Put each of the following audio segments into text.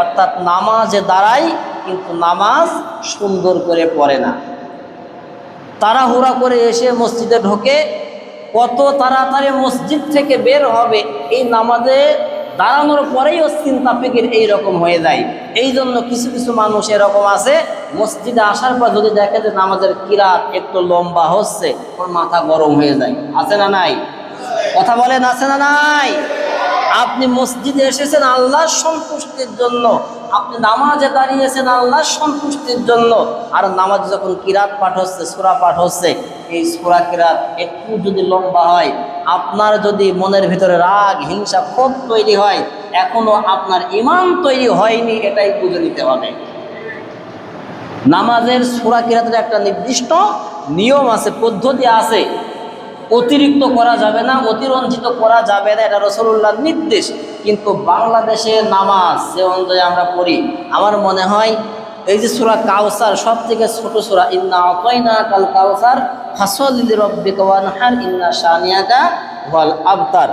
অর্থাৎ নামাজে দাঁড়ায়, কিন্তু নামাজ সুন্দর করে পড়ে না। তাড়াহুড়া করে এসে মসজিদে ঢোকে, কত তাড়াতাড়ি মসজিদ থেকে বের হবে, এই নামাজে দাঁড়ানোর পরেই ও চিন্তা ফিকির এইরকম হয়ে যায়। এই জন্য কিছু কিছু মানুষ এরকম আছে, মসজিদে আসার পর যদি দেখে যে নামাজের কিরাত একটু লম্বা হচ্ছে, ওর মাথা গরম হয়ে যায়। আছে না নাই? কথা বলেন, আছে না নাই? আপনি মসজিদে এসেছেন আল্লাহ সন্তুষ্টির জন্য। আপনি নামাজে দাঁড়িয়েছেন আল্লাহ সন্তুষ্টির জন্য। আর নামাজ যখন কিরাত পাঠ হচ্ছে, সুরা পাঠ হচ্ছে, এই সুরা কিরাত একটু যদি লম্বা হয়, আপনার যদি মনের ভিতরে রাগ, হিংসা, ক্ষোভ তৈরি হয়, এখনও আপনার ইমান তৈরি হয়নি, এটাই বুঝে নিতে হবে। নামাজের সুরা কিরাতের একটা নির্দিষ্ট নিয়ম আছে, পদ্ধতি আছে। অতিরিক্ত করা যাবে না, অতিরঞ্জিত করা যাবে না, এটা রসুল্লাহর নির্দেশ। কিন্তু বাংলাদেশে নামাজ যে অনুযায়ী আমরা পড়ি, আমার মনে হয় এই যে সুরা কাউসার সব থেকে ছোটো সুরা, ইন্না অকয়না কাল কাউসার ফাসল রব্বিকা ইন্না শানিয়াকা ওয়াল আবতার।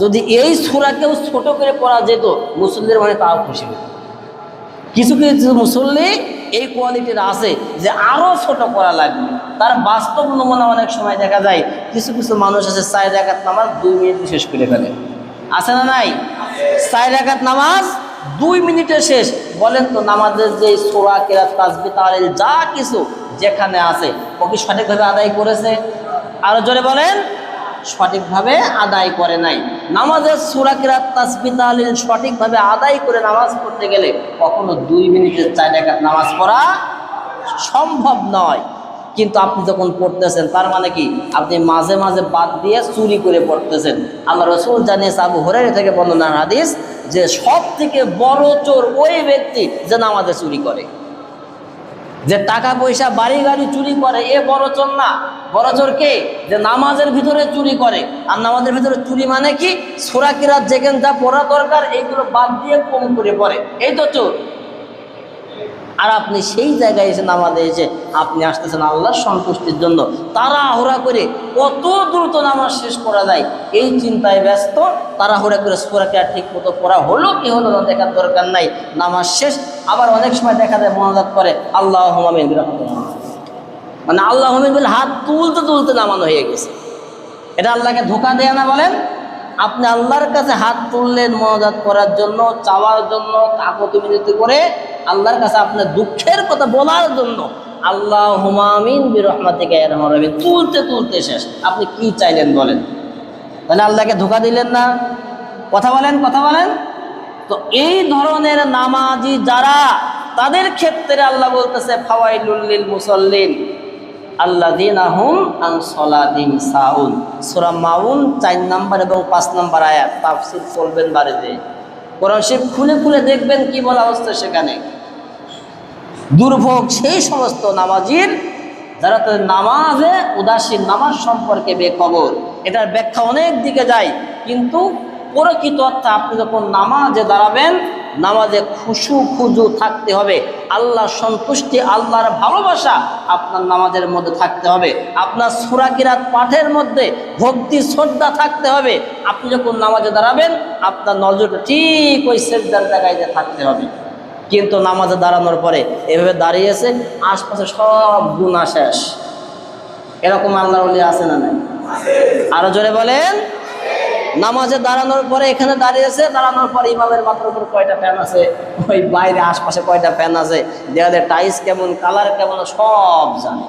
যদি এই সুরাকেও ছোট করে পড়া যেত মুসলিমদের মানে তাও খুশি হতো। কিছু কিছু মুসল্লি এই কোয়ালিটির আছে যে আরও ছোট করা লাগবে। তার বাস্তব নমুনা অনেক সময় দেখা যায়, কিছু কিছু মানুষ আছে চার একাত নামাজ দুই মিনিট শেষ করে ফেলে। আছে না নাই? চার একাত নামাজ দুই মিনিটে শেষ। বলেন তো নামাজের যে সোরা, কেরাত তাজবি তাহলে যা কিছু যেখানে আছে, ও কি সঠিকভাবে আদায় করেছে? আরও জোরে বলেন, সঠিকভাবে আদায় করে নাই। নামাজের সুরা, কিরাত তাসবি তাহলিল সঠিকভাবে আদায় করে নামাজ পড়তে গেলে কখনো দুই মিনিটের একাত নামাজ পড়া সম্ভব নয়। কিন্তু আপনি যখন পড়তেছেন, তার মানে কি? আপনি মাঝে মাঝে বাদ দিয়ে চুরি করে পড়তেছেন। আল্লাহ রসুল জানিয়েছে, আবু হরাই থেকে বর্ণনার হাদিস যে সব থেকে বড় চোর ওই ব্যক্তি যে নামাজে চুরি করে। যে টাকা পয়সা, বাড়ি গাড়ি চুরি করে, এ বড় চোর না। বড় চোর কে? যে নামাজের ভিতরে চুরি করে। আর নামাজের ভিতরে চুরি মানে কি? সোরা কিরাত যেখানে যা পড়া দরকার, এইগুলো বাদ দিয়ে কম করে পড়ে। এই তো চোর। আর আপনি সেই জায়গায় এসে নামাজে এসে আপনি আসতেছেন আল্লাহর সন্তুষ্টির জন্য। তারা তাড়াহুড়া করে কত দ্রুত নামাজ শেষ করা যায়, এই চিন্তায় ব্যস্ত। তাড়াহুড়া করে সোরাকে আর ঠিক মতো পড়া হলো কি হলো না দেখার দরকার নাই। নামাজ শেষ। আবার অনেক সময় দেখা যায় মনোজাত করে, আল্লাহ হমামিন মানে আল্লাহ হমিন বলে হাত তুলতে তুলতে নামানো হয়ে গেছে। এটা আল্লাহকে ধোকা দেয় না বলেন। আপনি আল্লাহর কাছে হাত তুললেন মনোজাত করার জন্য, চাওয়ার জন্য কাকতি মিনতি করে আল্লাহর কাছে আপনার দুঃখের কথা বলার জন্য আল্লাহ হুমামিন বিরহমাতিকে রহমান। তুলতে তুলতে শেষ। আপনি কি চাইলেন বলেন? তাহলে আল্লাহকে ধোকা দিলেন না। কথা বলেন কথা বলেন। তো এই ধরনের নামাজি যারা, তাদের ক্ষেত্রে আল্লাহ বলতেছে ফাওয়াইলুল্লিল মুসল্লিন আল্লাদিন আহুম আং সলাদিন সাউন। সুরা মাউন চার নাম্বার এবং পাঁচ নাম্বার আয়াত। তাফসির চলবেন বাড়িতে। কোরআন শিব খুলে খুলে দেখবেন কি বলা হচ্ছে সেখানে। দুর্ভোগ সেই সমস্ত নামাজির, যারা তাদের নামাজে উদাসীন, নামাজ সম্পর্কে বেখবর। এটার ব্যাখ্যা অনেক দিকে যায়, কিন্তু প্রকৃত অর্থে আপনি যখন নামাজে দাঁড়াবেন, নামাজে খুশু খুজু থাকতে হবে। আল্লাহ সন্তুষ্টি, আল্লাহর ভালোবাসা আপনার নামাজের মধ্যে থাকতে হবে। আপনার সুরাকিরাত পাঠের মধ্যে ভক্তি, শ্রদ্ধা থাকতে হবে। আপনি যখন নামাজে দাঁড়াবেন, আপনার নজরটা ঠিক ওই শ্রদ্ধার জায়গায় থাকতে হবে। কিন্তু নামাজে দাঁড়ানোর পরে এভাবে দাঁড়িয়েছে, আশপাশে সব গুণা শেষ। এরকম আল্লাহ আছে না নাই? আরও জোরে বলেন। নামাজে দাঁড়ানোর পরে এখানে দাঁড়িয়েছে, দাঁড়ানোর পরে ইমামের মাথার উপর কয়টা ফ্যান আছে? ওই বাইরে আশপাশে কয়টা ফ্যান আছে? দেওয়ালে টাইস কেমন কালার কেমন, সব জানে।